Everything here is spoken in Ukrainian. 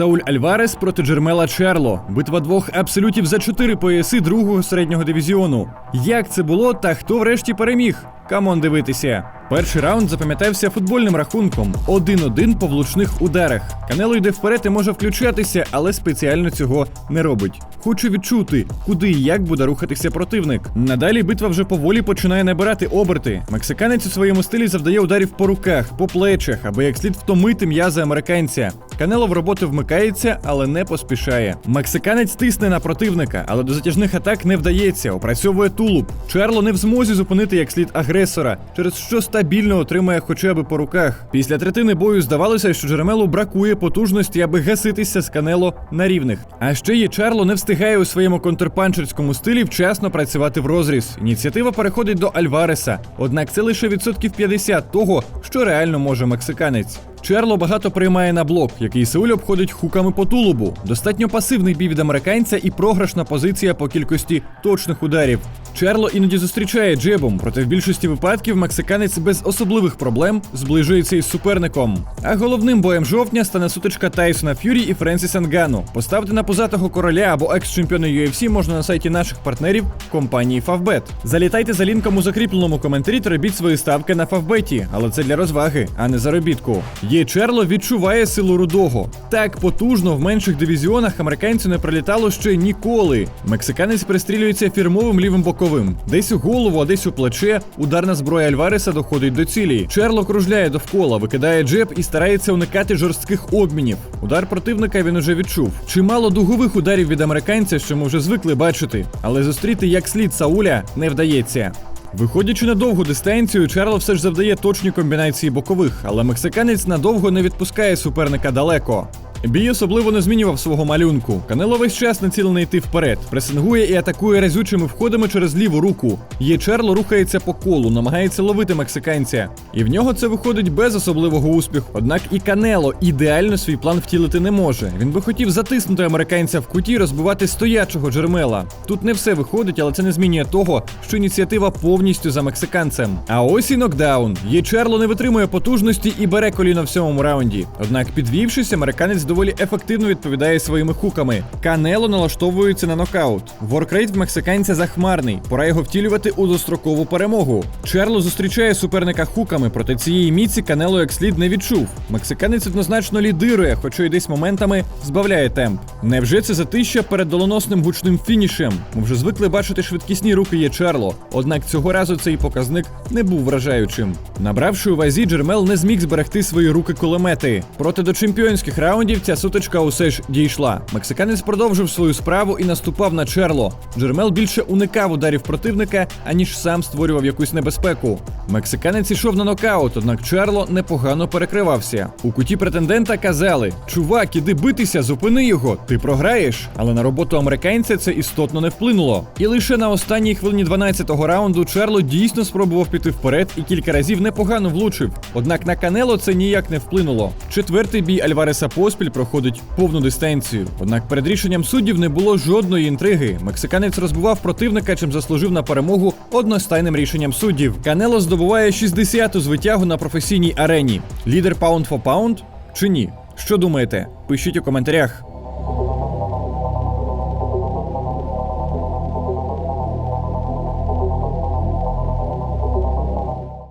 Сауль Альварес проти Джермела Черло. Битва двох абсолютів за чотири пояси другого середнього дивізіону. Як це було та хто врешті переміг? Камон дивитися. Перший раунд запам'ятався футбольним рахунком 1-1 по влучних ударах. Канело йде вперед і може включатися, але спеціально цього не робить. Хоче відчути, куди і як буде рухатися противник. Надалі битва вже поволі починає набирати оберти. Мексиканець у своєму стилі завдає ударів по руках, по плечах, аби як слід втомити м'язи американця. Канело в роботу вмикається, але не поспішає. Мексиканець тисне на противника, але до затяжних атак не вдається. Опрацьовує тулуб. Чарло не в змозі зупинити як слід агресора, через що стабільно отримає хоча б по руках. Після третини бою здавалося, що Джеремелу бракує потужності, аби гаситися з Канело на рівних. А ще є Чарло не встигає у своєму контрпанчерському стилі вчасно працювати в розріз. Ініціатива переходить до Альвареса. Однак це лише відсотків 50 того, що реально може мексиканець. Черло багато приймає на блок, який Сеуль обходить хуками по тулубу. Достатньо пасивний бій від американця і програшна позиція по кількості точних ударів. Черло іноді зустрічає джебом, проте в більшості випадків мексиканець без особливих проблем зближується із суперником. А головним боєм жовтня стане сутичка Тайсона Ф'юрі і Френсіса Нгану. Поставити на позатого короля або екс-чемпіона UFC можна на сайті наших партнерів компанії Favbet. Залітайте за лінком у закріпленому коментарі та робіть свої ставки на Favbet, але це для розваги, а не заробітку. Є Черло відчуває силу рудого. Так потужно в менших дивізіонах американцю не прилітало ще ніколи. Мексиканець пристрілюється фірмовим лівим боковим. Десь у голову, а десь у плече. Ударна зброя Альвареса доходить до цілі. Черло кружляє довкола, викидає джеб і старається уникати жорстких обмінів. Удар противника він уже відчув. Чимало дугових ударів від американця, що ми вже звикли бачити, але зустріти як слід Сауля не вдається. Виходячи на довгу дистанцію, Чарло все ж завдає точні комбінації бокових, але мексиканець надовго не відпускає суперника далеко. Бій особливо не змінював свого малюнку. Канело весь час націлений йти вперед, пресингує і атакує разючими входами через ліву руку. Є Чарло рухається по колу, намагається ловити мексиканця. І в нього це виходить без особливого успіху. Однак і Канело ідеально свій план втілити не може. Він би хотів затиснути американця в куті, розбивати стоячого Джермела. Тут не все виходить, але це не змінює того, що ініціатива повністю за мексиканцем. А ось і нокдаун. Є Чарло не витримує потужності і бере коліно в сьомому раунді. Однак, підвівшись, американець доволі ефективно відповідає своїми хуками. Канело налаштовується на нокаут. Воркрейт в мексиканця захмарний. Пора його втілювати у дострокову перемогу. Чарло зустрічає суперника хуками, проте цієї міці Канело як слід не відчув. Мексиканець однозначно лідирує, хоча й десь моментами збавляє темп. Невже це затища перед долоносним гучним фінішем? Ми вже звикли бачити швидкісні руки є Чарло. Однак цього разу цей показник не був вражаючим. Набравши у вазі, Джермел не зміг зберегти свої руки кулемети. Проте до чемпіонських раундів ця сутичка усе ж дійшла. Мексиканець продовжив свою справу і наступав на Черло. Джермел більше уникав ударів противника, аніж сам створював якусь небезпеку. Мексиканець ішов на нокаут, однак Черло непогано перекривався. У куті претендента казали: Чувак, іди битися, зупини його, ти програєш. Але на роботу американця це істотно не вплинуло. І лише на останній хвилині 12-го раунду Черло дійсно спробував піти вперед і кілька разів непогано влучив. Однак на Канело це ніяк не вплинуло. Четвертий бій Альвареса поспіль проходить повну дистанцію. Однак перед рішенням суддів не було жодної інтриги. Мексиканець розбивав противника, чим заслужив на перемогу одностайним рішенням суддів. Канело здобуває 60-ту звитягу на професійній арені. Лідер паунд фо паунд чи ні? Що думаєте? Пишіть у коментарях.